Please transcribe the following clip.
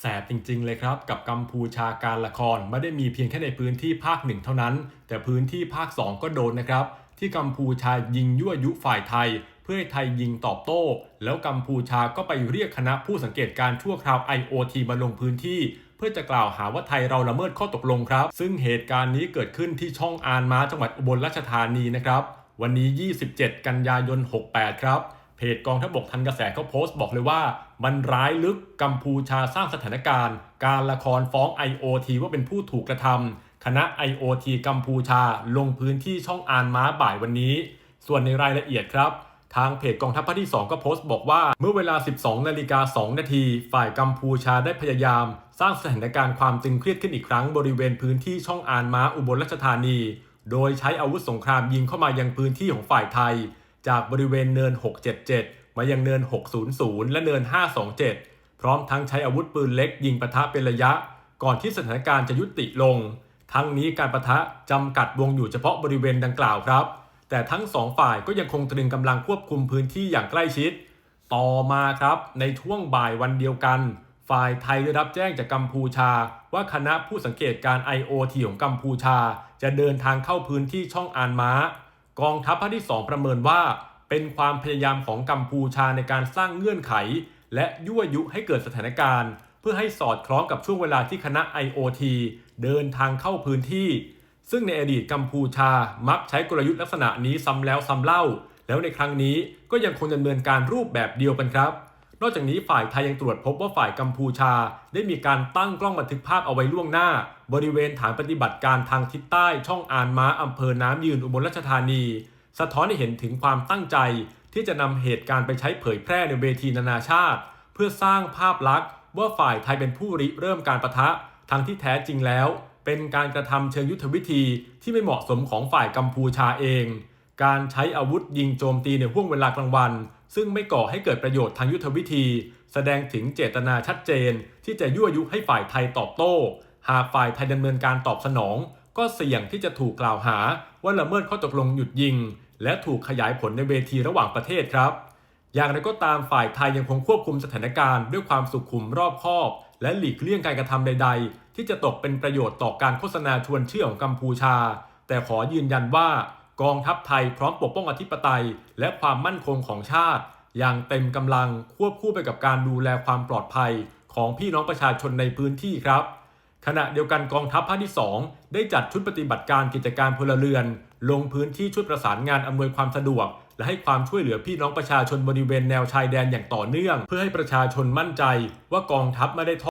แสบจริงๆ เลยครับ กับกัมพูชาการละครไม่ได้มีเพียงแค่ในพื้นที่ภาคหนึ่งเท่านั้น แต่พื้นที่ภาค 2 ก็โดนนะครับ ที่กัมพูชายิงยั่วยุฝ่ายไทย เพื่อให้ไทยยิงตอบโต้ แล้วกัมพูชาก็ไปเรียกคณะผู้สังเกตการณ์ชั่วคราว IOT มาลงพื้นที่เพื่อจะกล่าวหาว่าไทยเราละเมิดข้อตกลงครับ ซึ่งเหตุการณ์นี้เกิดขึ้นที่ช่องอานม้าจังหวัดอุบลราชธานีนะครับ วันนี้ 27 กันยายน 68 ครับ เพจกองทัพบกทันกระแสเขาโพสต์บอกเลยว่า มันร้ายลึกกัมพูชาสร้างสถานการณ์ การละครฟ้อง IOT ว่าเป็นผู้ถูกกระทำคณะ IOT กัมพูชาลงพื้นที่ช่องอานม้าบ่ายวันนี้ ส่วนในรายละเอียดครับทางเพจกองทัพภาคที่ 2 ก็โพสต์บอกว่า เมื่อเวลา 12 นาฬิกา 2 นาที ฝ่ายกัมพูชาได้พยายาม สร้างสถานการณ์ความตึงเครียดขึ้นอีกครั้งบริเวณพื้นที่ช่องอานม้าอุบลราชธานี โดยใช้อาวุธสงครามยิงเข้ามายังพื้นที่ของฝ่ายไทย จากบริเวณเนิน 677 มายังเนิน 600 และเนิน 527 พร้อมทั้งใช้อาวุธปืนเล็กยิงปะทะเป็นระยะ ก่อนที่สถานการณ์จะยุติลง ทั้งนี้การประทะจำกัดวงอยู่เฉพาะบริเวณดังกล่าวครับ แต่ทั้งสองฝ่ายก็ยังคงตรึงกำลังควบคุมพื้นที่อย่างใกล้ชิด ต่อมาครับ ในช่วงบ่ายวันเดียวกัน ฝ่ายไทยได้รับแจ้งจากกัมพูชา ว่าคณะผู้สังเกตการ IOT ของกัมพูชา จะเดินทางเข้าพื้นที่ช่องอานม้า กองทัพภาคที่ 2 ประเมินว่า เป็นความพยายามของกัมพูชาในการสร้างเงื่อนไข และยั่วยุให้เกิดสถานการณ์ เพื่อให้สอดคล้องกับช่วงเวลาที่คณะ IOT เดินทางเข้าพื้นที่ ซึ่งในอดีตกัมพูชามักใช้กลยุทธ์ลักษณะนี้ซ้ำแล้วซ้ำเล่า แล้วในครั้งนี้ก็ยังคงดำเนินการรูปแบบเดียวกันครับ นอกจากนี้ฝ่ายไทยยังตรวจพบว่าฝ่ายกัมพูชา ได้มีการตั้งกล้องบันทึกภาพเอาไว้ล่วงหน้า บริเวณฐานปฏิบัติการทางทิศใต้ช่องอานม้าอำเภอน้ำยืนอุบลราชธานี สะท้อนให้เห็นถึงความตั้งใจ ที่จะนำเหตุการณ์ไปใช้เผยแพร่ในเวทีนานาชาติ เพื่อสร้างภาพลักษณ์ ว่าฝ่ายไทยเป็นผู้ริเริ่มการประทะทั้งที่แท้จริงแล้ว เป็นการกระทำเชิงยุทธวิธีที่ไม่เหมาะสมของฝ่ายกัมพูชาเอง การใช้อาวุธยิงโจมตีในห่วงเวลากลางวัน ซึ่งไม่ก่อให้เกิดประโยชน์ทางยุทธวิธี แสดงถึงเจตนาชัดเจน ที่จะยั่วยุให้ฝ่ายไทยตอบโต้ หากฝ่ายไทยดำเนินการตอบสนอง ก็เสี่ยงที่จะถูกกล่าวหาว่าละเมิดข้อตกลงหยุดยิง และถูกขยายผลในเวทีระหว่างประเทศครับ อย่างไรก็ตามฝ่ายไทยยังคงควบคุมสถานการณ์ด้วยความสุขุมรอบคอบ และหลีกเลี่ยงการกระทำใด ๆ ที่จะตกเป็นประโยชน์ต่อการโฆษณาชวนเชื่อของกัมพูชา แต่ขอยืนยันว่า กองทัพไทยพร้อมปกป้องอธิปไตย และความมั่นคงของชาติ อย่างเต็มกำลังควบคู่ไปกับการดูแลความปลอดภัยของพี่น้องประชาชนในพื้นที่ครับ ขณะเดียวกันกองทัพภาคที่ 2 ได้จัดชุดปฏิบัติการกิจการพลเรือน ลงพื้นที่ช่วยประสานงานอำนวยความสะดวก และให้ความช่วยเหลือพี่น้องประชาชนบริเวณแนวชายแดนอย่างต่อเนื่อง เพื่อให้ประชาชนมั่นใจว่ากองทัพไม่ได้ทอ